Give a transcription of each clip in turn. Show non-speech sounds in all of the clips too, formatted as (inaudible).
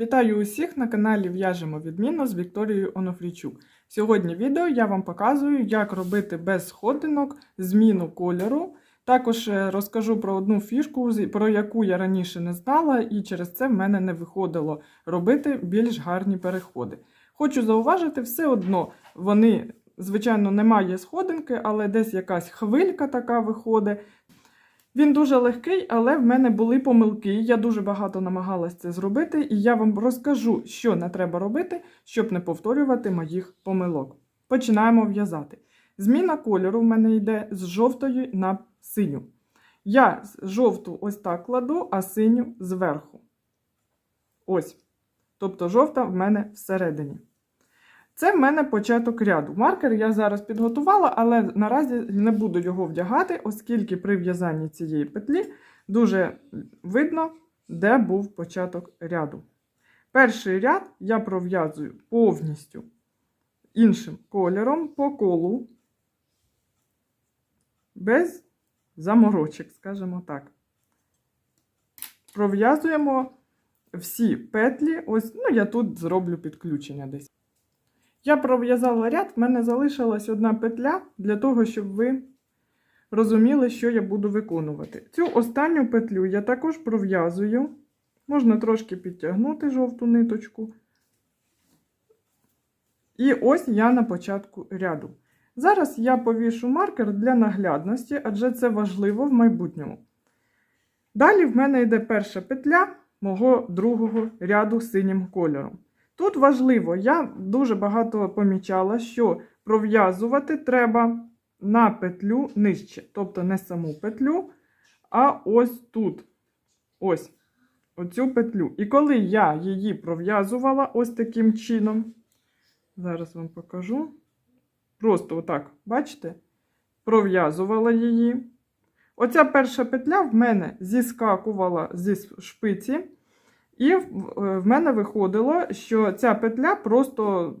Вітаю усіх на каналі В'яжемо відмінно з Вікторією Онофрійчук. Сьогодні відео я вам показую, як робити без сходинок зміну кольору. Також е, розкажу про одну фішку, про яку я раніше не знала, і через це в мене не виходило робити більш гарні переходи. Хочу зауважити, все одно вони, звичайно, немає сходинки, але десь якась хвилька така виходить. Він дуже легкий, але в мене були помилки. Я дуже багато намагалась це зробити, і я вам розкажу, що не треба робити, щоб не повторювати моїх помилок. Починаємо в'язати. Зміна кольору в мене йде з жовтої на синю. Я жовту ось так кладу, а синю зверху. Ось. Тобто жовта в мене всередині. Це в мене початок ряду. Маркер я зараз підготувала, але наразі не буду його вдягати, оскільки при в'язанні цієї петлі дуже видно, де був початок ряду. Перший ряд я пров'язую повністю іншим кольором по колу, без заморочок, скажімо так. Пров'язуємо всі петлі. Ось, ну, я тут зроблю підключення десь. Я пров'язала ряд, в мене залишилась одна петля для того, щоб ви розуміли, що я буду виконувати. Цю останню петлю я також пров'язую. Можна трошки підтягнути жовту ниточку. І ось я на початку ряду. Зараз я повішу маркер для наглядності, адже це важливо в майбутньому. Далі в мене йде перша петля мого другого ряду синім кольором. Тут важливо, я дуже багато помічала, що пров'язувати треба на петлю нижче. Тобто не саму петлю, а ось тут. Ось оцю петлю. І коли я її пров'язувала ось таким чином, зараз вам покажу. Просто отак, бачите? Пров'язувала її. Оця перша петля в мене зіскакувала зі шпиці. І в е, мене виходило, що ця петля просто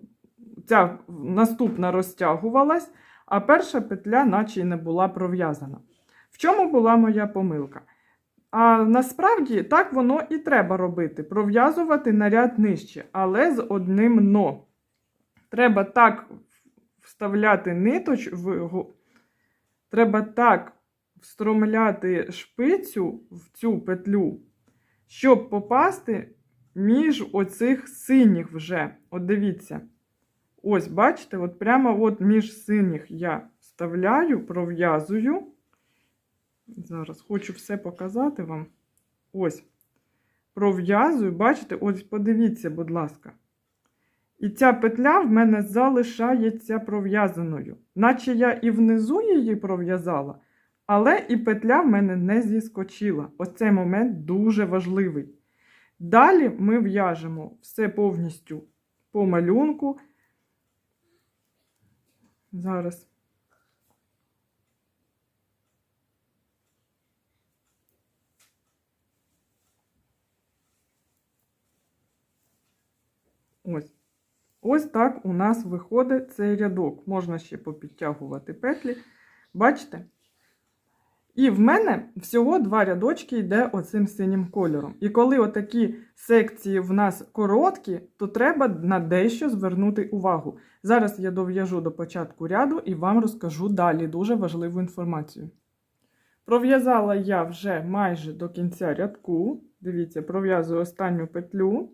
ця наступна розтягувалась, а перша петля, наче й не була пров'язана. В чому була моя помилка? А насправді так воно і треба робити: пров'язувати на ряд нижче, але з одним но. Треба так вставляти ниточ в Треба так встромляти шпицю в цю петлю, щоб попасти між оцих синіх вже. От дивіться. Ось, бачите, от прямо от між синіх я вставляю, пров'язую. Зараз хочу все показати вам. Ось. Пров'язую, бачите, ось подивіться, будь ласка. І ця петля в мене залишається пров'язаною. Наче я і внизу її пров'язала, але і петля в мене не зіскочила. Оцей момент дуже важливий. Далі ми в'яжемо все повністю по малюнку. Зараз. Ось. Ось так у нас виходить цей рядок. Можна ще попідтягувати петлі. Бачите? І в мене всього два рядочки йде оцим синім кольором. І коли отакі секції в нас короткі, то треба на дещо звернути увагу. Зараз я дов'яжу до початку ряду і вам розкажу далі дуже важливу інформацію. Пров'язала я вже майже до кінця рядку. Дивіться, пров'язую останню петлю.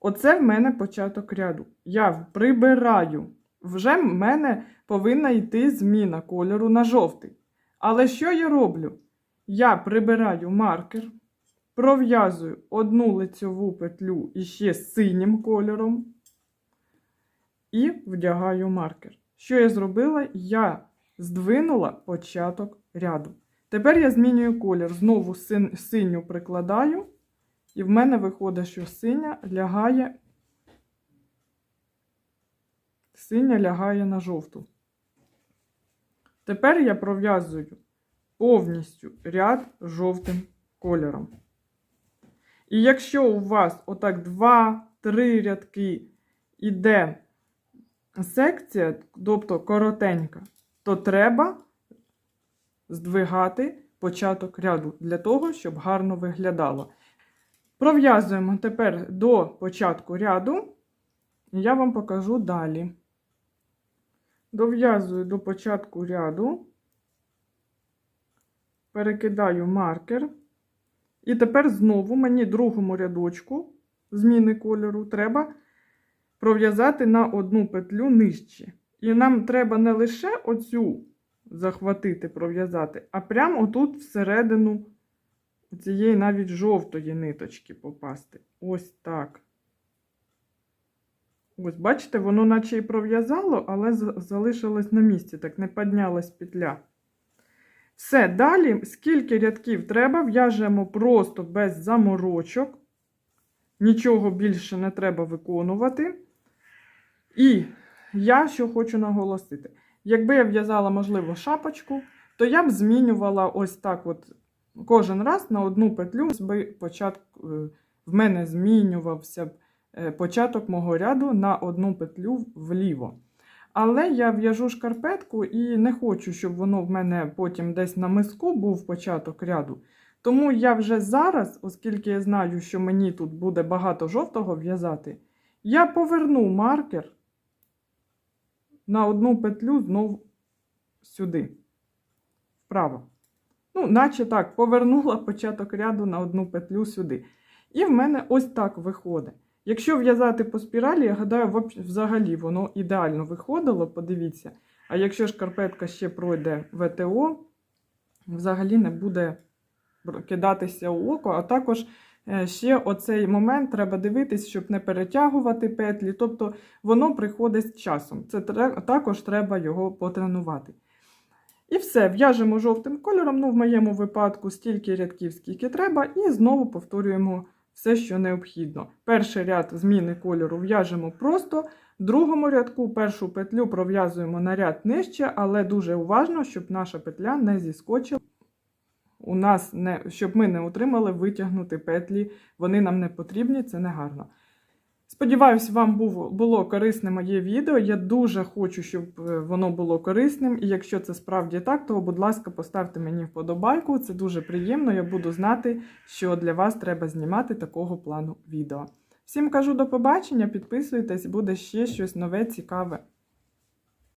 Оце в мене початок ряду. Я прибираю. Вже в мене повинна йти зміна кольору на жовтий. Але що я роблю? Я прибираю маркер, пров'язую одну лицьову петлю іще синім кольором і вдягаю маркер. Що я зробила? Я здвинула початок ряду. Тепер я змінюю колір. Знову син- синю прикладаю, і в мене виходить, що синя лягає, синя лягає на жовту. Тепер я пров'язую повністю ряд жовтим кольором. І якщо у вас отак 2-3 рядки іде секція, тобто коротенька, то треба здвигати початок ряду для того, щоб гарно виглядало. Пров'язуємо тепер до початку ряду, і я вам покажу далі. Дов'язую до початку ряду, перекидаю маркер. І тепер знову мені другому рядочку зміни кольору треба пров'язати на одну петлю нижче. І нам треба не лише оцю захватити, пров'язати, а прямо отут всередину цієї навіть жовтої ниточки попасти. Ось так. Ось, бачите, воно наче і пров'язало, але залишилось на місці, так не піднялась петля. Все, далі, скільки рядків треба, в'яжемо просто без заморочок. Нічого більше не треба виконувати. І я що хочу наголосити: якби я в'язала, можливо, шапочку, то я б змінювала ось так: от кожен раз на одну петлю початку, е, в мене змінювався б початок мого ряду на одну петлю вліво. Але я в'яжу шкарпетку і не хочу, щоб воно в мене потім десь на миску був початок ряду. Тому я вже зараз, оскільки я знаю, що мені тут буде багато жовтого в'язати, я поверну маркер на одну петлю знову сюди, вправо. Ну, наче так, повернула (laughs) початок ряду на одну петлю сюди. І в мене ось так виходить. Якщо в'язати по спіралі, я гадаю, взагалі воно ідеально виходило, подивіться. А якщо шкарпетка ще пройде ВТО, взагалі не буде кидатися у око. А також е, ще оцей момент треба дивитись, щоб не перетягувати петлі. Тобто воно приходить з часом. Це також треба його потренувати. І все, в'яжемо жовтим кольором, ну в моєму випадку стільки рядків, скільки треба, і знову повторюємо все, що необхідно. Перший ряд зміни кольору в'яжемо просто, в другому рядку першу петлю пров'язуємо на ряд нижче, але дуже уважно, щоб наша петля не зіскочила. У нас не, щоб ми не отримали витягнути петлі, вони нам не потрібні, це не гарно. Сподіваюсь, вам було корисне моє відео. Я дуже хочу, щоб е, воно було корисним. І якщо це справді так, то, будь ласка, поставте мені вподобайку. Це дуже приємно. Я буду знати, що для вас треба знімати такого плану відео. Всім кажу до побачення, підписуйтесь, буде ще щось нове, цікаве.